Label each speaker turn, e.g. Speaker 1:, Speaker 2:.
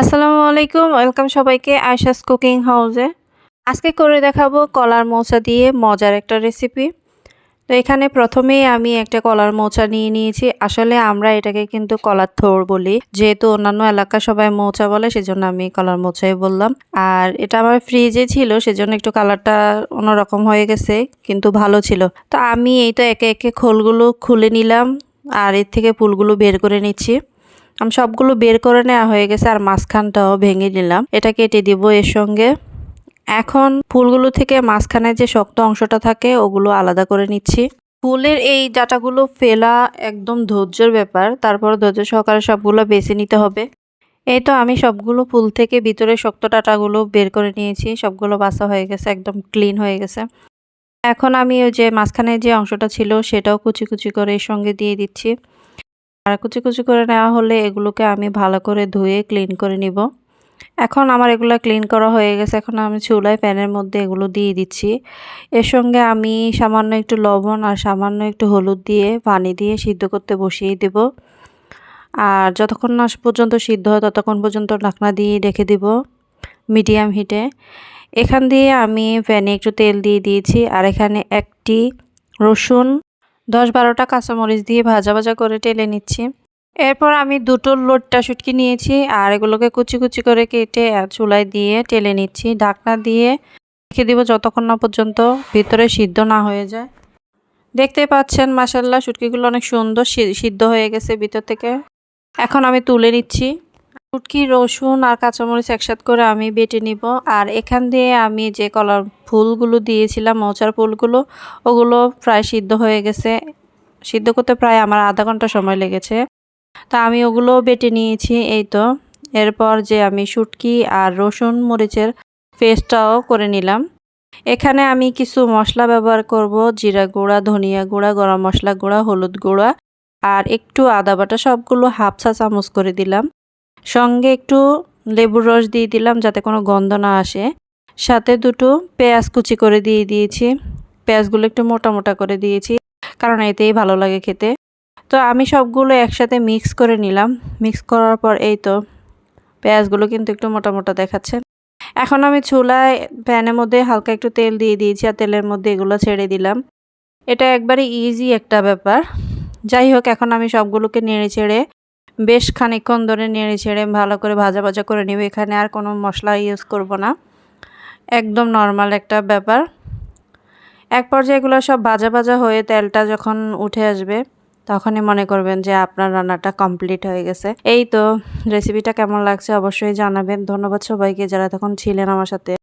Speaker 1: আসসালামু আলাইকুম, ওয়েলকাম সবাইকে আয়শাস কুকিং হাউসে। আজকে করে দেখাবো কলার মোচা দিয়ে মজার একটা রেসিপি। তো এখানে প্রথমেই আমি একটা কলার মোচা নিয়ে নিয়েছি। আসলে আমরা এটাকে কিন্তু কলার থোর বলি। যেহেতু অন্যান্য এলাকা সবাই মোচা বলে, সেজন্য আমি কলার মোচাই বললাম। আর এটা আমার ফ্রিজে ছিল, সেজন্য একটু কালারটা অন্যরকম হয়ে গেছে, কিন্তু ভালো ছিল। তো আমি এই তো একে একে খোলগুলো খুলে নিলাম, আর এর থেকে ফুলগুলো বের করে নিচ্ছি। আমি সবগুলো বের করে নেওয়া হয়ে গেছে আর মাঝখানটাও ভেঙে নিলাম। এটা কেটে দিব এর সঙ্গে। এখন ফুলগুলো থেকে মাঝখানে যে শক্ত অংশটা থাকে, ওগুলো আলাদা করে নিচ্ছি। ফুলের এই ডাটাগুলো ফেলা একদম ধৈর্যের ব্যাপার। তারপর ধৈর্য সহকারে সবগুলো বেছে নিতে হবে। এই তো আমি সবগুলো ফুল থেকে ভিতরে শক্ত ডাটাগুলো বের করে নিয়েছি। সবগুলো বাসা হয়ে গেছে, একদম ক্লিন হয়ে গেছে। এখন আমি ওই যে মাঝখানে যে অংশটা ছিল, সেটাও কুচি কুচি করে এর সঙ্গে দিয়ে দিচ্ছি। আর কুচি কুচি করে নেওয়া হলে এগুলোকে আমি ভালো করে ধুয়ে ক্লিন করে নিব। এখন আমার এগুলো ক্লিন করা হয়ে গেছে। এখন আমি চুলায় প্যানের মধ্যে এগুলো দিয়ে দিচ্ছি। এর সঙ্গে আমি সামান্য একটু লবণ আর সামান্য একটু হলুদ দিয়ে পানি দিয়ে সিদ্ধ করতে বসিয়ে দেব। আর যতক্ষণ না পর্যন্ত সিদ্ধ হয় ততক্ষণ পর্যন্ত ঢাকনা দিয়ে রেখে দিব মিডিয়াম হিটে। এখান দিয়ে আমি প্যানে একটু তেল দিয়ে দিয়েছি। আর এখানে একটি রসুন দশ বারোটা কাঁচামরিচ দিয়ে ভাজা ভাজা করে টেলে নিচ্ছি। এরপর আমি দুটো লোটটা শুটকি নিয়েছি আর এগুলোকে কুচি কুচি করে কেটে চুলায় দিয়ে টেলে নিচ্ছি। ঢাকনা দিয়ে রেখে দিব যতক্ষণ না পর্যন্ত ভিতরে সিদ্ধ না হয়ে যায়। দেখতে পাচ্ছেন মাসাল্লাহ শুটকিগুলো অনেক সুন্দর সিদ্ধ হয়ে গেছে ভিতর থেকে। এখন আমি তুলে নিচ্ছি। শুটকি, রসুন আর কাঁচামরিচ একসাথে করে আমি বেটে নিব। আর এখান দিয়ে আমি যে কলার ফুলগুলো দিয়েছিলাম, মোচার ফুলগুলো। ওগুলো প্রায় সিদ্ধ হয়ে গেছে। সিদ্ধ করতে প্রায় আমার আধা ঘণ্টা সময় লেগেছে। তা আমি ওগুলো বেটে নিয়েছি, এই তো। এরপর যে আমি শুটকি আর রসুন মরিচের পেস্টটাও করে নিলাম। এখানে আমি কিছু মশলা ব্যবহার করব, জিরা গুঁড়া, ধনিয়া গুঁড়া, গরম মশলা গুঁড়া, হলুদ গুঁড়া আর একটু আদা বাটা, সবগুলো হাফ চা চামচ করে দিলাম। সঙ্গে একটু লেবুর রস দিয়ে দিলাম যাতে কোনো গন্ধ না আসে। সাথে দুটো পেঁয়াজ কুচি করে দিয়ে দিয়েছি। পেঁয়াজগুলো একটু মোটা মোটা করে দিয়েছি, কারণ এতেই ভালো লাগে খেতে। তো আমি সবগুলো একসাথে মিক্স করে নিলাম। মিক্স করার পর এই তো, পেঁয়াজগুলো কিন্তু একটু মোটা মোটা দেখাচ্ছে। এখন আমি চুলায়, প্যানের মধ্যে হালকা একটু তেল দিয়ে দিয়েছি আর তেলের মধ্যে এগুলো ছেড়ে দিলাম। এটা একবারে ইজি একটা ব্যাপার। যাই হোক, এখন আমি সবগুলোকে নেড়ে ছেড়ে বেশ খানিকক্ষণ ধরে নেড়ে ছেড়ে ভালো করে ভাজা ভাজা করে নেব। এখানে আর কোনো মশলা ইউজ করব না। একদম নর্মাল একটা ব্যাপার। এক পর্যায়ে এগুলো সব ভাজা ভাজা হয়ে তেলটা যখন উঠে আসবে, তখনই মনে করবেন যে আপনার রান্নাটা কমপ্লিট হয়ে গেছে। এই তো রেসিপিটা কেমন লাগছে অবশ্যই জানাবেন। ধন্যবাদ সবাইকে যারা তখন ছিলেন আমার সাথে।